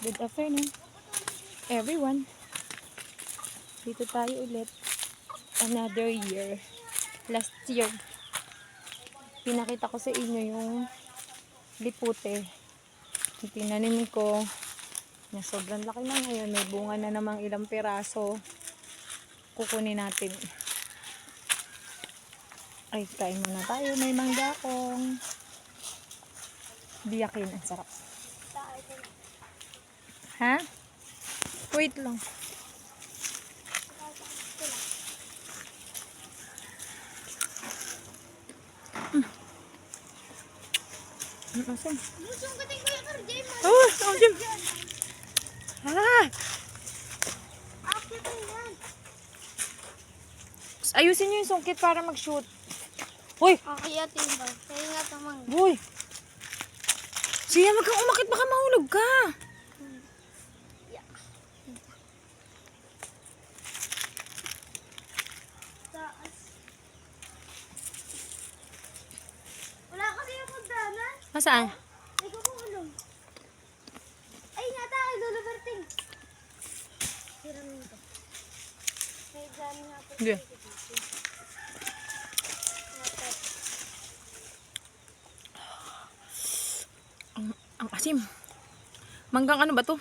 Good afternoon, everyone. Dito tayo ulit. Another year. Last year, pinakita ko sa inyo yung lipute. Tinanim ko na sobrang laki na ngayon. May bunga na namang ilang piraso. Kukunin natin. Ay, kain muna tayo. May mangga akong biyakin. Ang sarap. Ha? Wait lang. Mm. Mm? Lusong ka din kuya Karjay mo. Oh, oh, Jim. Ah! Akit na yan. Ayusin niyo yung sungkit para mag-shoot. Uy! Kakayatin ba? Kaya nga tamang. Uy! Siya, wag kang umakit. Baka mahulog ka. Taas. Wala kasi yung magdanan. Nasaan? Ay, kukulong. Ay, Lolo Berting. Hiram nito. May dami nga po. Hindi. Ang, ang asim. Manggang ano ba to?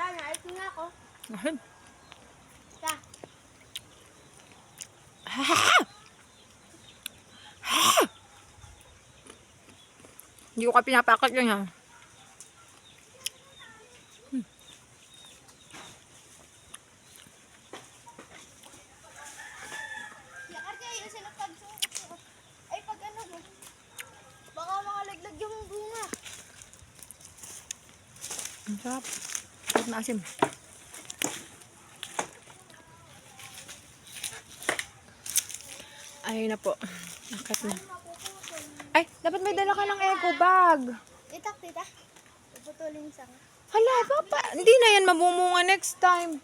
Lana, ito nga ako. Ahem. Ta. Hindi ko ka pinapakat yan ha. Bunga. Ang sarap. Sarap na asim. Ay na po. Nakat na. Ay, dapat may dala ka ng eco bag. Itak, tita. Puputulin sa Hala, papa. Hindi na yan mamumunga next time.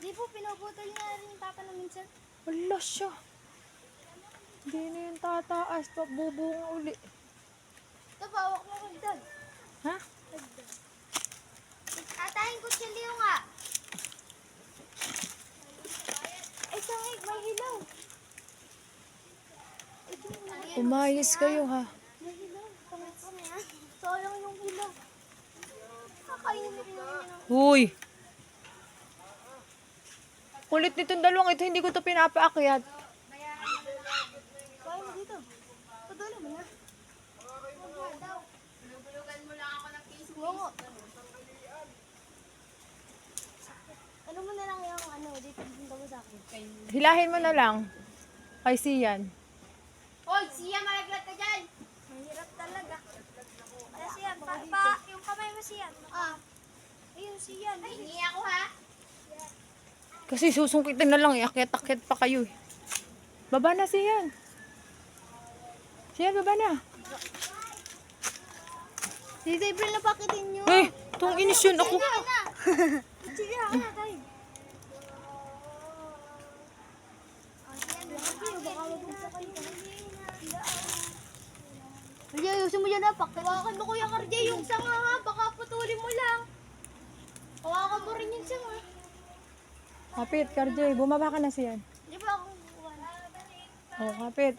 Di po, pinuputol niya rin yung papa na minsan. Wala siya. Hindi na yan tataas. Pa bubunga uli. Ito, bawak mo magdag. Ha? Magdag. Atayin ko siya liyo nga. Ay, sangig, may hilaw. Ito, may Umayos kayo ha. Sayang yung hilaw. Huy! Kulit nitong dalawang ito, hindi ko to pinapaakyat. Kaya mo dito. Patuloy mo na. Mo lang ako ng Facebook. Ano mo na lang yung ano, dito punta mo sa akin. Hilahin mo na lang. Kay Sian. Hoy, siya malaglag ka dyan. Mahirap talaga. Ano siya? Pa, pa, yung kamay mo siya. Ah. Ayun siya. Hingi ako ha. Kasi susungkitin na lang, iakyat-akyat pa kayo eh. Baba na Sian. Sian, baba na. Si April na pakitin nyo. Eh, itong inis yun ako. Sige na, na tayo. Ayusin mo yan ha. Paktawakan mo kuya Kardia yung sanga ha. Baka putulin mo lang. Hawakan mo rin yung sanga. Kapit, Karjay, bumaba ka na Sian. Di ba akong kukuha? Oh, kapit.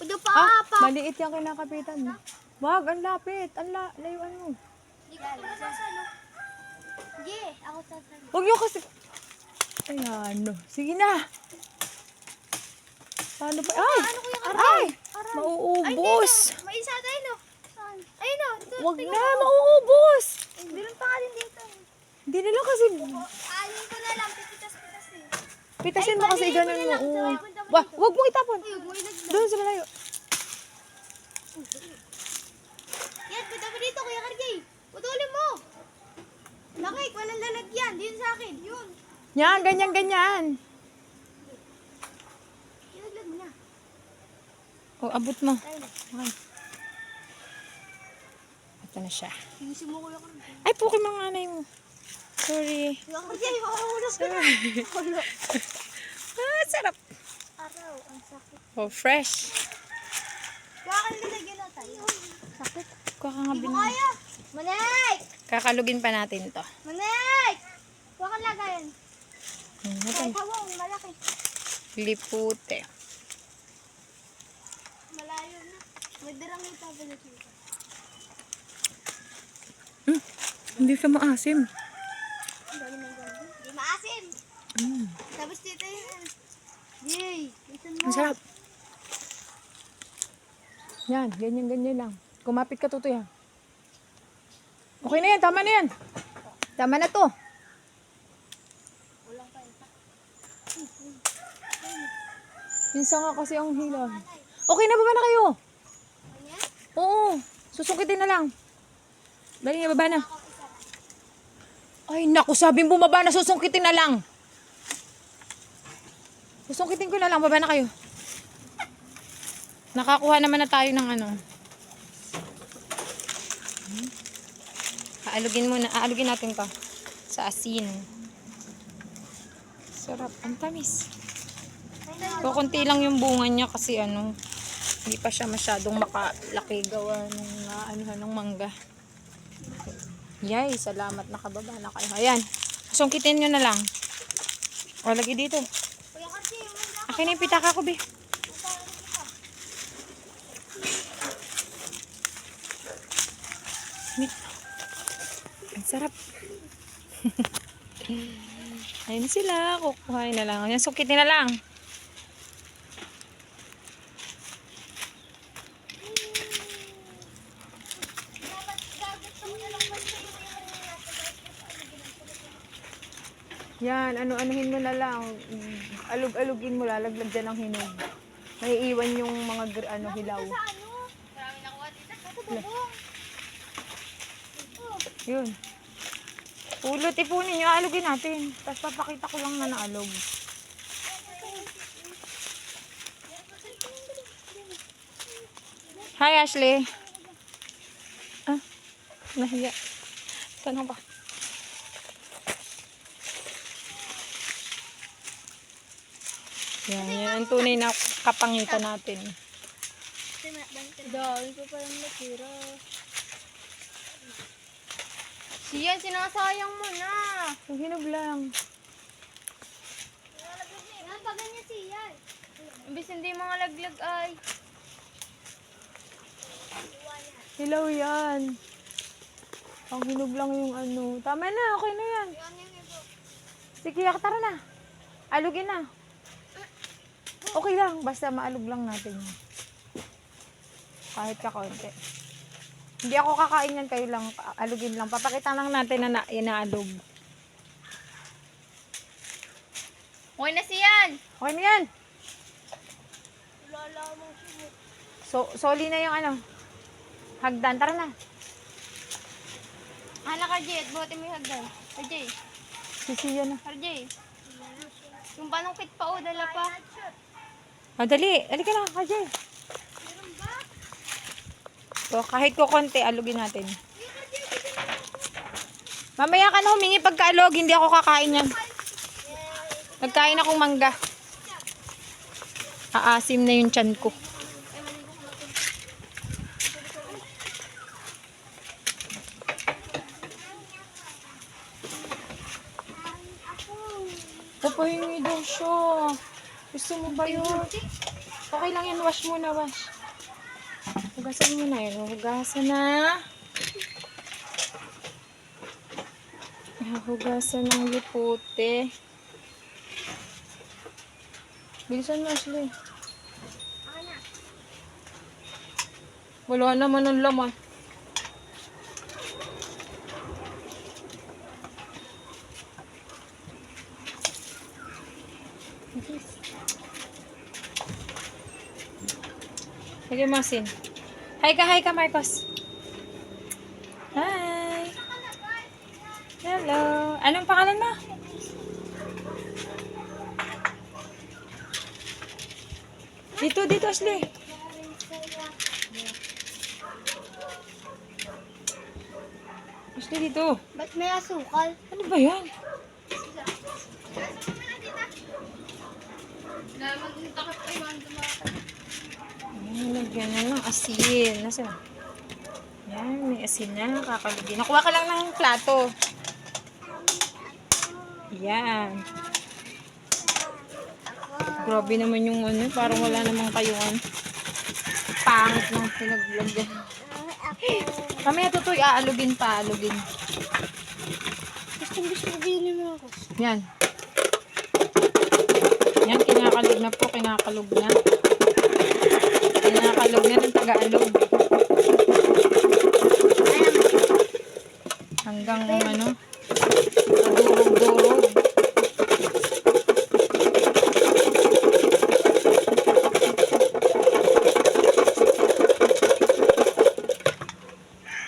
Pudo pa Ah, pa. maliit yung kinakapitan mo. Wag, ang lapit. Ang la layuan mo. Hindi ka sasalo. Hindi, ako sasalo. Huwag yung kasi... Ayan, no. Sige na. Paano pa? Ay! Ano kuya Ay! Aray! Mauubos! May isa tayo no? Saan? Ayun no. Ito, Huwag tingnan na, mauubos! Ay, Meron pa nga din dito. Hindi na lang kasi... Alin ko na lang. Pipitas-pitas eh. Pitasin mo Ay, kasi ganun mo. Sabay, punta mo dito. itapon. Ay. Doon sa malayo. Yan, punta mo dito kuya Kargay. Putulin mo. Nakik, walang lalagyan. Yun sa akin. Yun. Yan, ganyan, ganyan. Ilaglag mo na. O, abot mo. Okay. Ito na siya. Kargay. Ay, puki mga anay mo. Sorry. Ka na. Sorry. ah, sarap. araw. Ang sakit. Oh, fresh. Bakit nilagyan na tayo? Sakit. Kuha ka nga Hindi bin. mo kaya. Manek! Kakalugin pa natin to. Manek! Huwag kang lagayan. Hmm, Ay, natin. tawang, malaki. Lipute. Malayo Hmm, hindi siya maasim. Ang dami ng ganda. Di maasim. Mm, Tapos dito ano. Yay! Ang sarap. Yan, ganyan, ganyan lang. Kumapit ka, tutoy ha. Okay na yan, tama na yan. Tama na to. Minsan nga kasi ang hilaw. Okay na, baba na kayo. Oo, susungkitin na lang. Bali nga, baba na. Ay, naku, sabing bumaba na, susungkitin na lang. Susungkitin ko na lang, baba na kayo. Nakakuha naman na tayo ng ano. Aalugin muna, aalugin natin to sa asin. Sarap, ang tamis. Kukunti lang yung bunga niya kasi ano, hindi pa siya masyadong makalaki gawa ng anuhan ng mangga. Yay, salamat nakababa na kayo. Ayan, sungkitin nyo na lang. O, lagi dito. Akin yung pitaka ko, be. Ang sarap. Ayun sila, kukuhain na lang. Ayan, sungkitin na lang. dapat gagusto mo na lang ba sa iyo Yan, ano-anuhin mo na lang. Alug-alugin mo, lalaglag dyan ang hinog. May iwan yung mga gr- ano, hilaw. Sa ano? Marami nakuha dito. Ito bubong. Yun. Pulot, ipunin nyo, alugin natin. Tapos papakita ko lang na naalog. Hi, Ashley. Ah, nahiya. Ako ba? Yan, yan ang tunay na kapangitan natin. Dahil pa pa yung natira. Siyan, sinasayang mo na. Ang hinog lang. Ang bagal niya siyan. Imbis hindi mga laglag ay. Hilaw yan. Ang hinog lang yung ano. Tama na, okay na yan. Yan yung ibo. Sige, tara na. Alugin na. Okay lang, basta maalog lang natin yun. Kahit kakaunti. Hindi ako kakain yan, kayo lang. Alugin lang. Papakita lang natin na, na inaalog. Okay na siyan! Okay na yan. Mo. So, soli na yung ano. Hagdan, tara na. Ka, Jay, at buhatin mo yung hagdan. RJ, Sisiya na. RJ. Yung panungkit pa o, dala pa. Ah, dali. Dali ka na, Kajay. So, kahit ko konti, alugin natin. Mamaya ka na humingi pagkaalog, hindi ako kakain yan. Nagkain akong mangga. Aasim na yung tiyan ko. Papahingi daw siya. Gusto mo ba yun? Okay lang yan, wash muna, wash. Hugasan mo na yun. Hugasan na. Hugasan ng lipote. Bilisan mo, Ashley. Wala naman ang laman. Sige, Masin. Hi ka, hi ka, Marcos. Hi. Hello. Anong pangalan mo? Dito, dito, Ashley. Ashley, dito. Ba't may asukal? Ano ba yan? Naman, takot Lagyan na ng asin. Nasaan? Yan, may asin na. Kakalagyan. Nakuha ka lang ng plato. Yan. Grabe naman yung ano. Parang wala namang kayong ano. Pangit ng pinaglagyan. Mamaya tutoy, aalugin pa, aalugin. Gusto gusto din mo ako. Yan. Yan, kinakalog na po, kinakalog na. Kinakalog na ng taga-alog. Hanggang ano, durog-durog.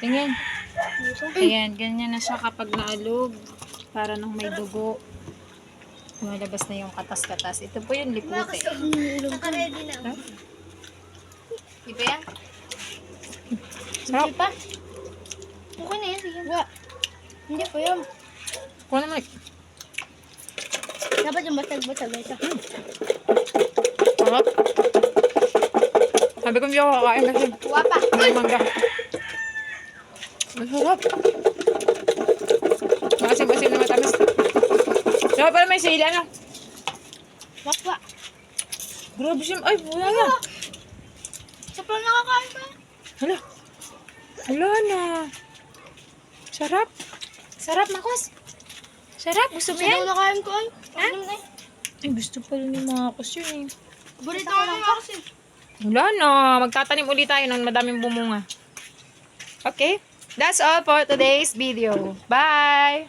Tingin. Ayan, ganyan na siya kapag naalog. Para nung may dugo. Lumalabas na yung katas-katas. Ito po yung liputi. Naka-ready na. Ha? Di ba yan? Sarap. pa? Okay na yan, sige. Wa. Hindi pa yan. Kuha naman. Dapat yung batag-batag ito. Sarap. Sabi ko hindi ako kakain kasi Wa pa. may mangga. Masarap. Maasim-asim na matamis. Sarap pala may sila na. Wa pa. Grabe siya. Ay, wala na. Pa nakakain pa. Hala. Wala na. Sarap. Sarap, Makos. Sarap. Gusto mo yan? nakain ko ay. Ha? Ay, gusto pala ni Makos yun eh. Burito ko lang kasi. Wala na. Magtatanim ulit tayo ng madaming bumunga. Okay? That's all for today's video. Bye!